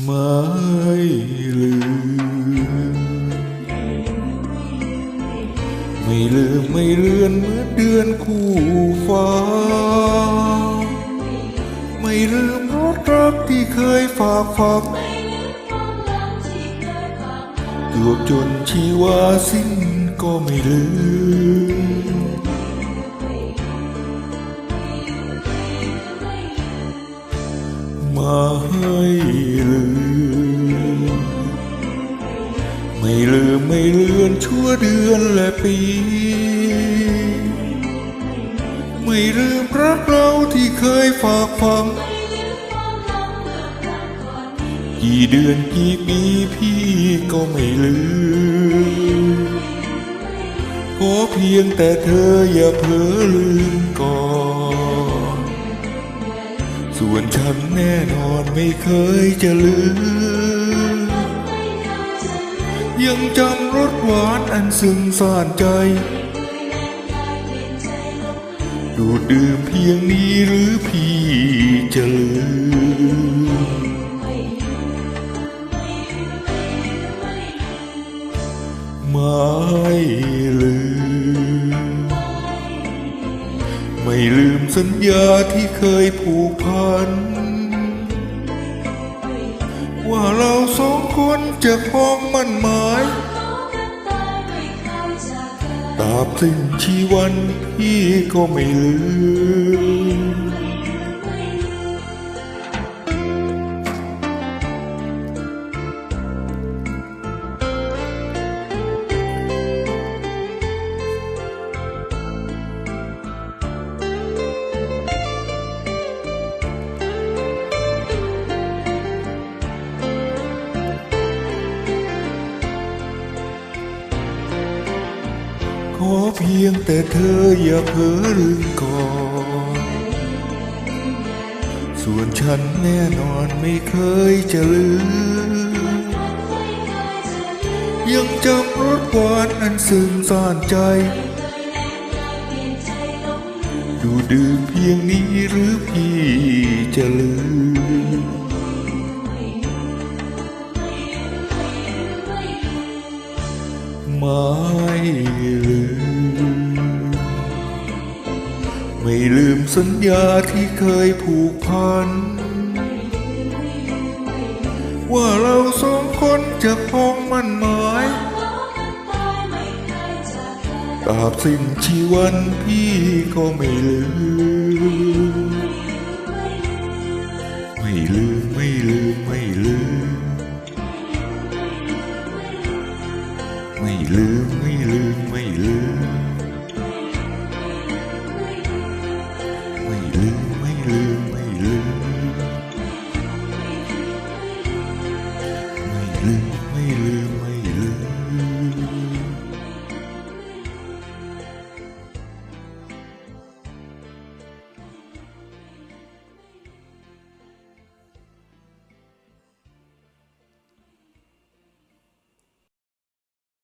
ไม่ลืม ไม่ลืมไม่เลือนเหมือนเดือนคู่ฟ้า ไม่ลืมรถรักที่เคยฝากฝังเกือบจนชีวาสิ้นก็ไม่ลืม มาให้ลืม ไม่ลืมไม่เลือนชั่วเดือนและปี ไม่ลืมรักเราที่เคยฝากฝังกี่เดือนกี่ปีพี่ก็ไม่ลืม ขอเพียงแต่เธออย่าเผลอลืมก่อน ส่วนฉันแน่นอนไม่เคยจะลืม ยังจำรสหวานอันซึ้งซ่านใจ ดูดดื่มเพียงนี้หรือพี่จะลืมไม่ ลืมสัญญาที่เคยผูกพัน ว่าเราสองคนจะคล้องมั่นหมายตราบสิ้นชีวันพี่ก็ไม่ลืม อเพียงแต่เธออย่าเพ้อลืมก่อน ส่วนฉันแน่นอนไม่เคยจะลืม ยังจำรสหวานอันซึ้งซ่านใจ ดูดื่มเพียงนี้หรือพี่จะลืม ไม่ลืม ไม่ลืมสัญญาที่เคยผูกพัน ว่าเราสองคนจะพ้องมั่นหมายตราบสิ้นชีวันพี่ก็ไม่ลืม ไม่ลืม ไม่ลืม ไม่ลืม ลืมไม่ลืมไม่ลืม